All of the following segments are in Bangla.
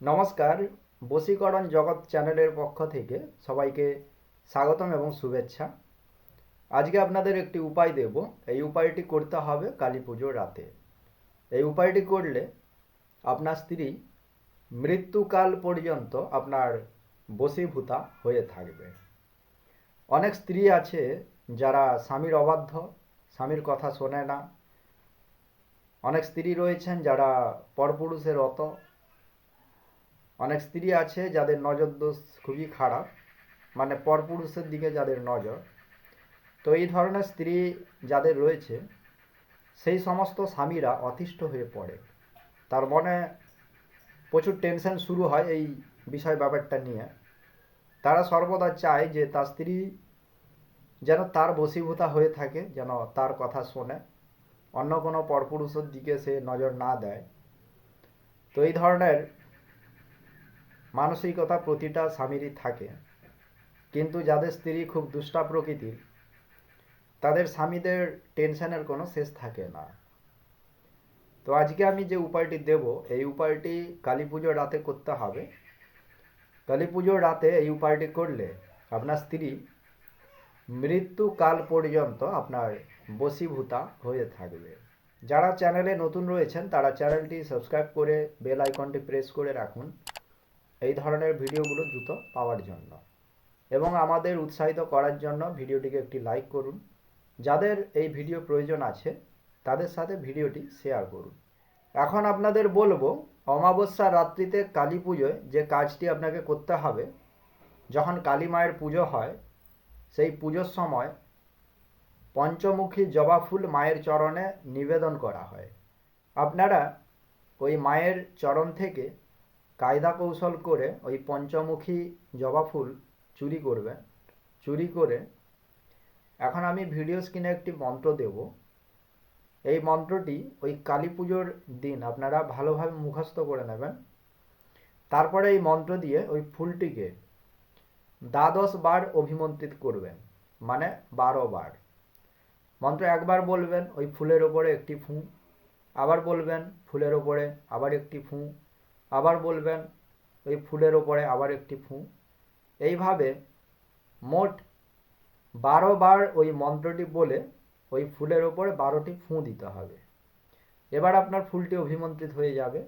নমস্কার, বশীকরণ জগৎ চ্যানেলের পক্ষ থেকে সবাইকে স্বাগতম এবং শুভেচ্ছা। আজকে আপনাদের একটি উপায় দেব। এই উপায়টি করতে হবে কালী পুজোর রাতে। এই উপায়টি করলে আপনার স্ত্রী মৃত্যুকাল পর্যন্ত আপনার বশীভূতা হয়ে থাকবে। অনেক স্ত্রী আছে যারা স্বামীর অবাধ্য, স্বামীর কথা শোনে না। অনেক স্ত্রী রয়েছেন যারা পরপুরুষের অত অনেক স্ত্রী আছে যাদের নজর দোষ খুবই খারাপ মানে পরপুরুষের দিকে যাদের নজর। তো এই ধরনের স্ত্রী যাদের রয়েছে, সেই সমস্ত স্বামীরা অতিষ্ঠ হয়ে পড়ে। তার মনে প্রচুর টেনশন শুরু হয় এই বিষয় ব্যাপারটা নিয়ে। তারা সর্বদা চায় যে তার স্ত্রী যেন তার বশীভূতা হয়ে থাকে, যেন তার কথা শোনে। অন্য কোনো পরপুরুষের দিকে সে নজর না দেয়। তো এই ধরনের মানসিকতা প্রতিটা স্বামীরই থাকে। কিন্তু যাদের স্ত্রী খুব দুষ্টা প্রকৃতির, তাদের স্বামীদের টেনশনের কোনো শেষ থাকে না। তো আজকে আমি যে উপায়টি দেব, এই উপায়টি কালী পুজোর রাতে করতে হবে। কালী পুজোর রাতে এই উপায়টি করলে আপনার স্ত্রী মৃত্যুকাল পর্যন্ত আপনার বশীভূতা হয়ে থাকবে। যারা চ্যানেলে নতুন রয়েছেন, তারা চ্যানেলটি সাবস্ক্রাইব করে বেল আইকনটি প্রেস করে রাখুন। এই ধরনের ভিডিওগুলো দ্রুত পাওয়ার জন্য। এবং আমাদের উৎসাহিত করার জন্য ভিডিওটিকে একটি লাইক করুন। যাদের এই ভিডিও প্রয়োজন আছে, তাদের সাথে ভিডিওটি শেয়ার করুন। এখন আপনাদের বলব অমাবস্যা রাত্রিতে কালী পুজোয় যে কাজটি আপনাকে করতে হবে, যখন কালী মায়ের পুজো হয়, সেই পুজোর সময় পঞ্চমুখী জবা ফুল মায়ের চরণে নিবেদন করা হয়। আপনারা ওই মায়ের চরণ থেকে কায়দা কৌশল করে ওই পঞ্চমুখী জবা ফুল চুরি করবেন চুরি করে এখন আমি ভিডিও স্ক্রিনে একটি মন্ত্র দেব। এই মন্ত্রটি ওই কালী পুজোর দিন আপনারা ভালোভাবে মুখস্থ করে নেবেন। তারপরে এই মন্ত্র দিয়ে ওই ফুলটিকে দ্বাদশ বার অভিমন্ত্রিত করবেন মানে বারো বার। মন্ত্র একবার বলবেন, ওই ফুলের ওপরে একটি ফুঁ। আবার বলবেন, ফুলের ওপরে আবার একটি ফু। আবার বলবেন, ওই ফুলের ওপরে আবার একটি ফু। এইভাবে মোট বারো বার ওই মন্ত্রটি বলে ওই ফুলের ওপরে বারোটি ফু দিতে হবে। এবার আপনার ফুলটি অভিমন্ত্রিত হয়ে যাবে।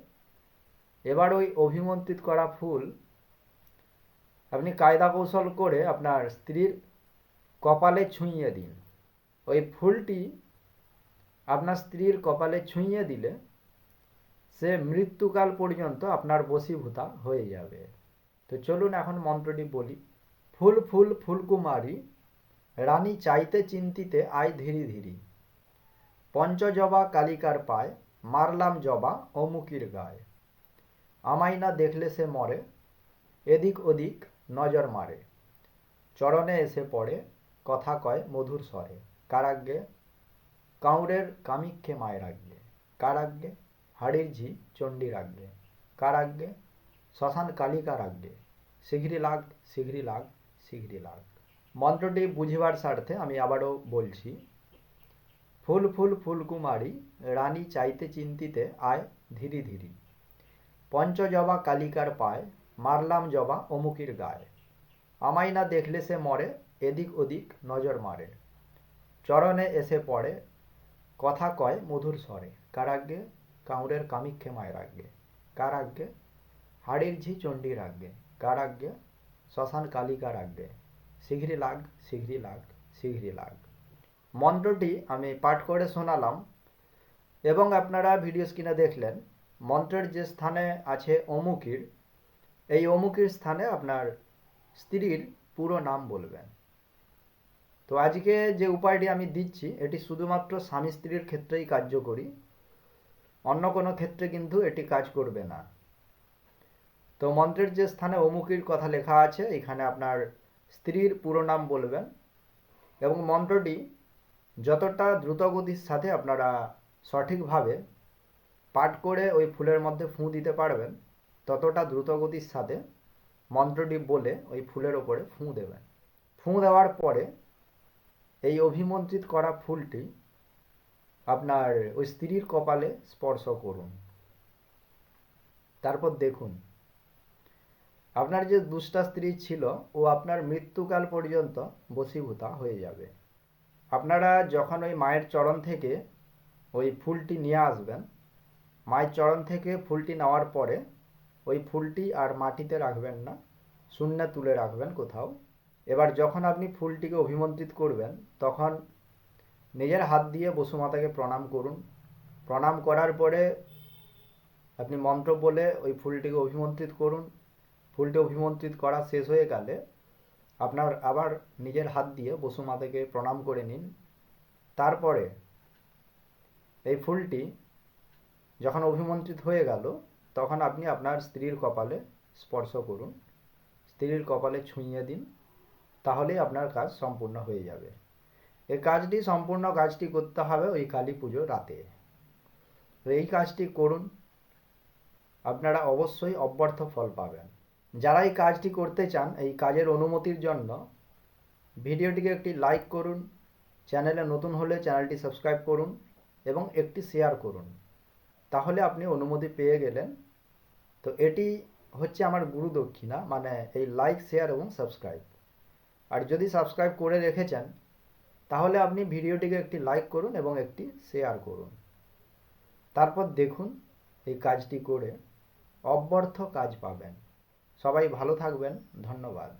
এবার ওই অভিমন্ত্রিত করা ফুল আপনি কায়দা কৌশল করে আপনার স্ত্রীর কপালে ছুঁইয়ে দিন। ওই ফুলটি আপনার স্ত্রীর কপালে ছুঁইয়ে দিলে সে মৃত্যুকাল পর্যন্ত আপনার বশীভূতা হয়ে যাবে। তো চলুন এখন মন্ত্রটি বলি। ফুল ফুল ফুলকুমারী, রানী চাইতে চিন্তিতে আয় ধীরি ধীরি। পঞ্চজবা কালিকার পায়, মারলাম জবা অমুকির গায়ে। আমায় না দেখলে সে মরে, এদিক ওদিক নজর মারে। চরণে এসে পড়ে, কথা কয় মধুর স্বরে। কারাগ্যে কাউরের কামিক্ষে মায়ের আজ্ঞে কারাগ্যে হাড়ির ঝি চণ্ডীর আজ্ঞে? কারাগ্যে শ্মশান কালিকার আজ্ঞে। শীঘ্রই লাগ শীঘ্রই লাগ শীঘ্রই লাগ। মন্ত্রটি বুঝিবার স্বার্থে আমি আবারও বলছি, ফুল ফুল ফুলকুমারী, রানী চাইতে চিন্তিতে আয় ধীরি ধীরি। পঞ্চজবা কালিকার পায়, মারলাম জবা অমুকির গায়ে। আমায় না দেখলে সে মরে, এদিক ওদিক নজর মারে। চরণে এসে পড়ে, কথা কয় মধুর স্বরে। কারাগ্যে কার আজ্ঞে হাড়ির ঝি চণ্ডীর আজ্ঞে কার আজ্ঞে শ্মশান কালিকার আজ্ঞে শীঘ্রই লাগ শীঘ্রই লাগ শীঘ্রই লাগ মন্ত্রটি আমি পাঠ করে শোনালাম এবং আপনারা ভিডিও স্ক্রিনে দেখলেন মন্ত্রের যে স্থানে আছে অমুকির এই অমুকির স্থানে আপনার স্ত্রীর পুরো নাম বলবেন তো আজকে যে উপায়টি আমি দিচ্ছি এটি শুধুমাত্র স্বামী স্ত্রীর ক্ষেত্রেই কার্যকরী অন্য কোনো ক্ষেত্রে কিন্তু এটি কাজ করবে না। তো মন্ত্রের যে স্থানে অমুকির কথা লেখা আছে, এখানে আপনার স্ত্রীর পুরো নাম বলবেন এবং মন্ত্রটি যতটা দ্রুতগতির সাথে আপনারা সঠিকভাবে পাঠ করে ওই ফুলের মধ্যে ফুঁ দিতে পারবেন, ততটা দ্রুতগতির সাথে মন্ত্রটি বলে ওই ফুলের ওপরে ফুঁ দেবেন। ফুঁ দেওয়ার পরে এই অভিমন্ত্রিত করা ফুলটি আপনার ওই স্ত্রীর কপালে স্পর্শ করুন। তারপর দেখুন, আপনার যে দুষ্টা স্ত্রী ছিল, ও আপনার মৃত্যুকাল পর্যন্ত বশীভূতা হয়ে যাবে। আপনারা যখন ওই মায়ের চরণ থেকে ওই ফুলটি নিয়ে আসবেন, মায়ের চরণ থেকে ফুলটি নেওয়ার পরে ওই ফুলটি আর মাটিতে রাখবেন না, শূন্যে তুলে রাখবেন কোথাও। এবার যখন আপনি ফুলটিকে অভিমন্ত্রিত করবেন, তখন নিজের হাত দিয়ে বসুমাতাকে প্রণাম করুন। প্রণাম করার পরে আপনি মন্ত্র বলে ওই ফুলটিকে অভিমন্ত্রিত করুন। ফুলটি অভিমন্ত্রিত করা শেষ হয়ে গেলে আপনার আবার নিজের হাত দিয়ে বসুমাতাকে প্রণাম করে নিন। তারপরে এই ফুলটি যখন অভিমন্ত্রিত হয়ে গেল, তখন আপনি আপনার স্ত্রীর কপালে স্পর্শ করুন। স্ত্রীর কপালে ছুঁয়ে দিন। তাহলেই আপনার কাজ সম্পূর্ণ হয়ে যাবে। এই কাজটি সম্পূর্ণ কাজটি করতে হবে ওই কালী পুজো রাতে। এই কাজটি করুন। আপনারা অবশ্যই অব্যর্থ ফল পাবেন। যারা এই কাজটি করতে চান, এই কাজের অনুমতির জন্য ভিডিওটিকে একটি লাইক করুন, চ্যানেলে নতুন হলে চ্যানেলটি সাবস্ক্রাইব করুন এবং একটি শেয়ার করুন। তাহলে আপনি অনুমতি পেয়ে গেলেন। তো এটি হচ্ছে আমার গুরু দক্ষিণা মানে এই লাইক শেয়ার এবং সাবস্ক্রাইব আর যদি সাবস্ক্রাইব করে রেখেছেন তাহলে আপনি ভিডিওটিকে একটি লাইক করুন এবং একটি শেয়ার করুন। তারপর দেখুন এই কাজটি করে অব্যর্থ কাজ পাবেন। সবাই ভালো থাকবেন, ধন্যবাদ।